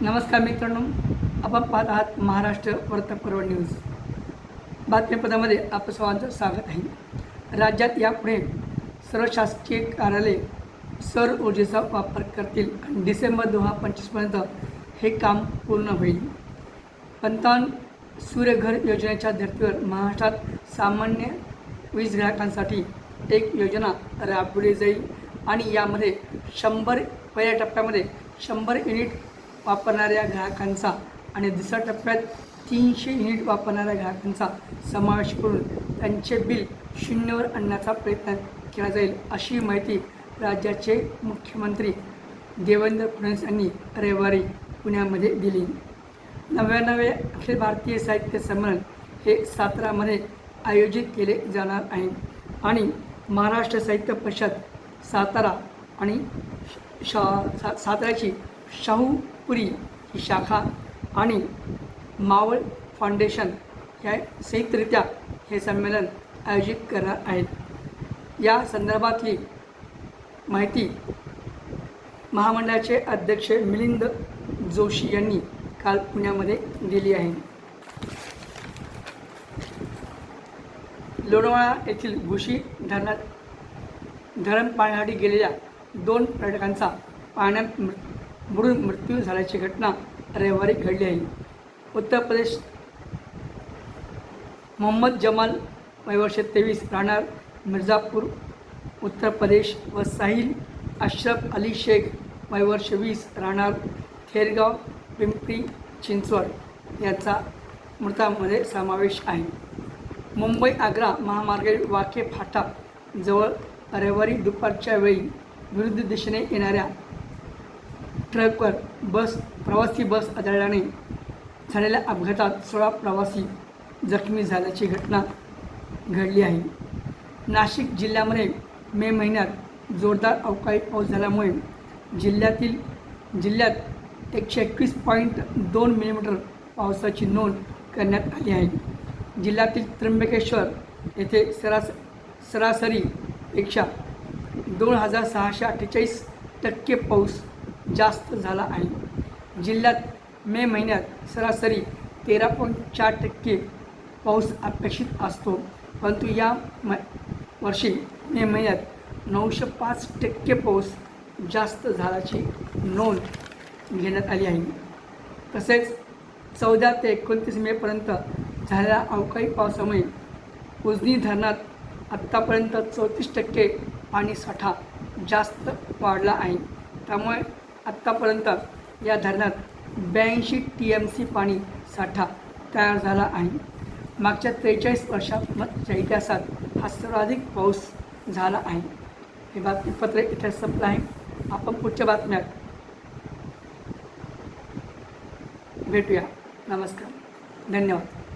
नमस्कार मित्रांनो. आपण पाहत आहात महाराष्ट्र वर्तपर्व न्यूज. बातमीपदामध्ये आपलं सर्वांचं स्वागत आहे. राज्यात यापुढे सर्व शासकीय कार्यालय सौर ऊर्जेचा वापर करतील आणि डिसेंबर दोन हजार पंचवीसपर्यंत हे काम पूर्ण होईल. पंचावन्न सूर्यघर योजनेच्या धर्तीवर महाराष्ट्रात सामान्य वीज ग्राहकांसाठी एक योजना राबवली जाईल आणि यामध्ये शंभर पहिल्या टप्प्यामध्ये शंभर युनिट वापरणाऱ्या ग्राहकांचा आणि दुसऱ्या टप्प्यात तीनशे युनिट वापरणाऱ्या ग्राहकांचा समावेश करून त्यांचे बिल शून्यवर आणण्याचा प्रयत्न केला जाईल अशी माहिती राज्याचे मुख्यमंत्री देवेंद्र फडणवीस यांनी रविवारी पुण्यामध्ये दिली. नव्याण्णवे अखिल भारतीय साहित्य संमेलन हे सातारामध्ये आयोजित केले जाणार आहे आणि महाराष्ट्र साहित्य परिषद सातारा आणि शा सा साताऱ्याची शाहूपुरी ही शाखा आणि मावळ फाउंडेशन या संयुक्तरित्या हे संमेलन आयोजित करणार आहेत. या संदर्भातली माहिती महामंडळाचे अध्यक्ष मिलिंद जोशी यांनी काल पुण्यामध्ये दिली आहे. लोणावळा येथील घुशी धरणात धरण पाहण्यासाठी गेलेल्या दोन पर्यटकांचा पाण्यात बुडून मृत्यू झाल्याची घटना रविवारी घडली आहे. उत्तर प्रदेश मोहम्मद जमाल वयवर्ष तेवीस राहणार मिर्झापूर उत्तर प्रदेश व साहिल अशरफ अली शेख वयवर्ष वीस राहणार थेरगाव पिंपरी चिंचवड याचा मृतामध्ये समावेश आहे. मुंबई आग्रा महामार्गावरील वाके फाटा जवळ रविवारी दुपारच्या वेळी विरुद्ध दिशेने येणाऱ्या ट्रकवर बस प्रवासी बस आदळल्याने झालेल्या अपघातात सोळा प्रवासी जखमी झाल्याची घटना घडली आहे. नाशिक जिल्ह्यामध्ये मे महिन्यात जोरदार अवकाळी पाऊस झाल्यामुळे जिल्ह्यातील जिल्ह्यात एकशे एकवीस पॉईंट दोन मिलीमीटर पावसाची नोंद करण्यात आली आहे. जिल्ह्यातील त्र्यंबकेश्वर येथे सरास सरासरीपेक्षा दोन हजार सहाशे अठ्ठेचाळीस टक्के पाऊस जास्त झाला आहे जिल्ह्यात मे महिन्यात सरासरी तेरा पॉईंट चार टक्के पाऊस अपेक्षित असतो. परंतु या म वर्षी मे महिन्यात नऊशे पाच टक्के पाऊस जास्त झाल्याची नोंद घेण्यात आली आहे. तसेच चौदा ते एकोणतीस मेपर्यंत झालेल्या अवकाळी पावसामुळे उजनी धरणात आत्तापर्यंत चौतीस टक्के पाणीसाठा जास्त वाढला आहे. त्यामुळे आत्तापर्यंत या धरणात ब्याऐंशी टी एम सी पाणी साठा तयार झाला आहे. मागच्या त्रेचाळीस वर्षाच्या इतिहासात हा सर्वाधिक पाऊस झाला आहे. हे बातमीपत्र इथे संपलं आहे. आपण पुढच्या बातम्यात भेटूया. नमस्कार. धन्यवाद.